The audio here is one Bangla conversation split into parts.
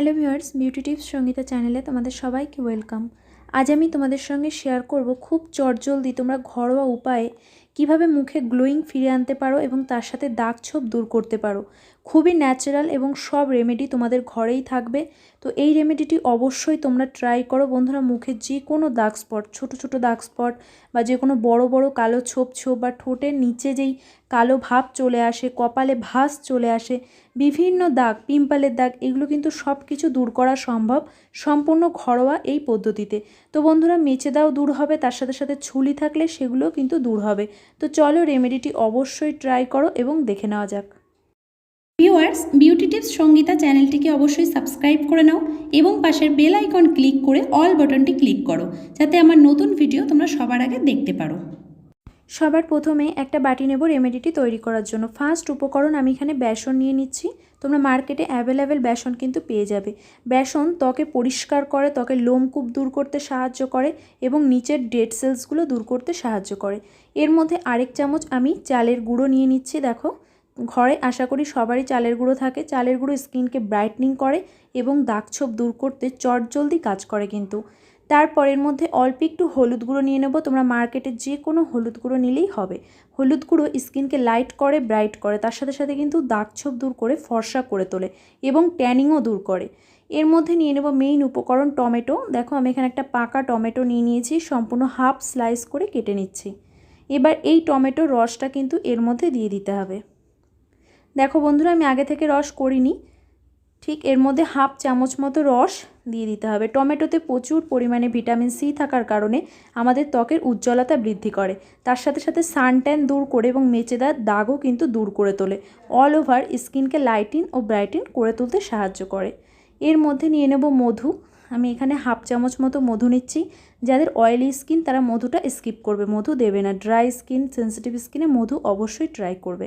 Hello viewers beauty tips Sangeeta চ্যানেলে তোমাদের সবাইকে ওয়েলকাম আজ আমি তোমাদের সঙ্গে শেয়ার করব খুব চটজলদি তোমরা ঘরোয়া উপায়ে কীভাবে মুখে গ্লোয়িং ফিরে আনতে পারো এবং তার সাথে দাগ ছোপ দূর করতে পারো। খুবই ন্যাচারাল এবং সব রেমেডি তোমাদের ঘরেই থাকবে। তো এই রেমেডিটি অবশ্যই তোমরা ট্রাই করো। বন্ধুরা, মুখে যে কোনো দাগ স্পট ছোটো ছোটো দাগ স্পট বা যে কোনো বড় বড় কালো ছোপ ছোপ বা ঠোঁটের নিচে যেই কালো ভাব চলে আসে, কপালে ভাস চলে আসে, বিভিন্ন দাগ, পিম্পলের দাগ, এগুলো কিন্তু সব কিছু দূর করা সম্ভব সম্পূর্ণ ঘরোয়া এই পদ্ধতিতে। তো বন্ধুরা, মেচে দাও দূর হবে, তার সাথে সাথে ছুলি থাকলে সেগুলোও কিন্তু দূর হবে। তো চলো রেমেডিটি অবশ্যই ট্রাই করো এবং দেখে নেওয়া যাক। ভিউয়ার্স বিউটি টিপস সঙ্গীতা চ্যানেলটিকে অবশ্যই সাবস্ক্রাইব করে নাও এবং পাশের বেল আইকন ক্লিক করে অল বাটনটি ক্লিক করো যাতে আমার নতুন ভিডিও তোমরা সবার আগে দেখতে পারো। সবার প্রথমে একটা বাটি নেব রেমেডিটি তৈরি করার জন্য। ফার্স্ট উপকরণ আমি এখানে বেসন নিয়ে নিচ্ছি। তোমরা মার্কেটে অ্যাভেলেবেল বেসন কিন্তু পেয়ে যাবে। বেসন ত্বকে পরিষ্কার করে, ত্বকের লোমকূপ দূর করতে সাহায্য করে এবং নিচের ডেড সেলসগুলো দূর করতে সাহায্য করে। এর মধ্যে আরেক চামচ আমি চালের গুঁড়ো নিয়ে নিচ্ছি, দেখো। ঘরে আশা করি সবারই চালের গুঁড়ো থাকে। চালের গুঁড়ো স্কিনকে ব্রাইটনিং করে এবং দাগছোপ দূর করতে চটজলদি কাজ করে কিন্তু। তারপরের মধ্যে অল্প একটু হলুদ গুঁড়ো নিয়ে নেব। তোমরা মার্কেটে যে কোনো হলুদ গুঁড়ো নিলেই হবে। হলুদ গুঁড়ো স্কিনকে লাইট করে, ব্রাইট করে, তার সাথে সাথে কিন্তু দাগছোপ দূর করে, ফর্সা করে তোলে এবং ট্যানিংও দূর করে। এর মধ্যে নিয়ে নেব মেইন উপকরণ টমেটো। দেখো, আমি এখানে একটা পাকা টমেটো নিয়ে নিয়েছি, সম্পূর্ণ হাফ স্লাইস করে কেটে নিচ্ছি। এবার এই টমেটোর রসটা কিন্তু এর মধ্যে দিয়ে দিতে হবে। দেখো বন্ধুরা, আমি আগে থেকে রস করিনি। ঠিক এর মধ্যে হাফ চামচ মতো রস দিয়ে দিতে হবে। টমেটোতে প্রচুর পরিমাণে ভিটামিন সি থাকার কারণে আমাদের ত্বকের উজ্জ্বলতা বৃদ্ধি করে। তার সাথে সাথে সানট্যান দূর করে এবং মেচেদার দাগও কিন্তু দূর করে তোলে। অল ওভার স্কিনকে লাইটিন ও ব্রাইটিন করে তুলতে সাহায্য করে। এর মধ্যে নিয়ে নেব মধু। আমি এখানে হাফ চামচ মতো মধু নিচ্ছি। যাদের অয়েলি স্কিন তারা মধুটা স্কিপ করবে। মধু দেবে না। ড্রাই স্কিন, সেন্সিটিভ স্কিনে মধু অবশ্যই ট্রাই করবে।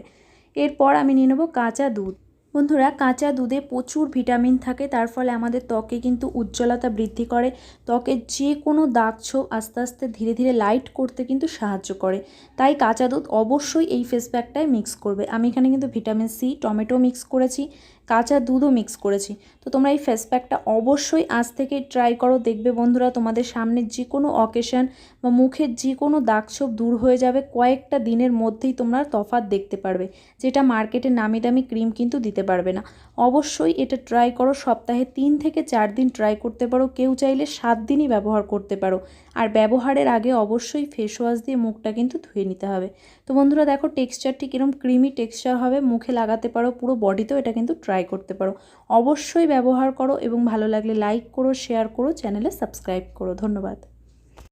এরপর আমি নিয়ে নেব কাঁচা দুধ। বন্ধুরা, কাঁচা দুধে প্রচুর ভিটামিন থাকে, তার ফলে আমাদের ত্বকে কিন্তু উজ্জ্বলতা বৃদ্ধি করে। ত্বকের যে কোনো দাগ ছোপ আস্তে আস্তে ধীরে ধীরে লাইট করতে কিন্তু সাহায্য করে। তাই কাঁচা দুধ অবশ্যই এই ফেস প্যাকটায় মিক্স করবে। আমি এখানে কিন্তু ভিটামিন সি টমেটো মিক্স করেছি। কাঁচা দুধও মিক্স করেছি। তো তোমরা এই ফেস প্যাকটা অবশ্যই আজ থেকে ট্রাই করো। দেখবে বন্ধুরা তোমাদের সামনে যে কোনো অকেশন বা মুখের যে কোনো দাগছোপ দূর হয়ে যাবে। কয়েকটা দিনের মধ্যেই তোমরা তফাৎ দেখতে পারবে, যেটা মার্কেটে নামি দামি ক্রিম কিন্তু দিতে পারবে না। অবশ্যই এটা ট্রাই করো, সপ্তাহে তিন থেকে চার দিন ট্রাই করতে পারো। কেউ চাইলে সাত দিনই ব্যবহার করতে পারো। আর ব্যবহারের আগে অবশ্যই ফেস ওয়াশ দিয়ে মুখটা কিন্তু ধুয়ে নিতে হবে। তো বন্ধুরা দেখো টেক্সচারটি কীরকম ক্রিমি টেক্সচার হবে। মুখে লাগাতে পারো, পুরো বডিতেও এটা কিন্তু ট্রাই করতে পারো। অবশ্যই ব্যবহার করো এবং ভালো লাগলে লাইক করো শেয়ার করো চ্যানেলে সাবস্ক্রাইব করো। ধন্যবাদ।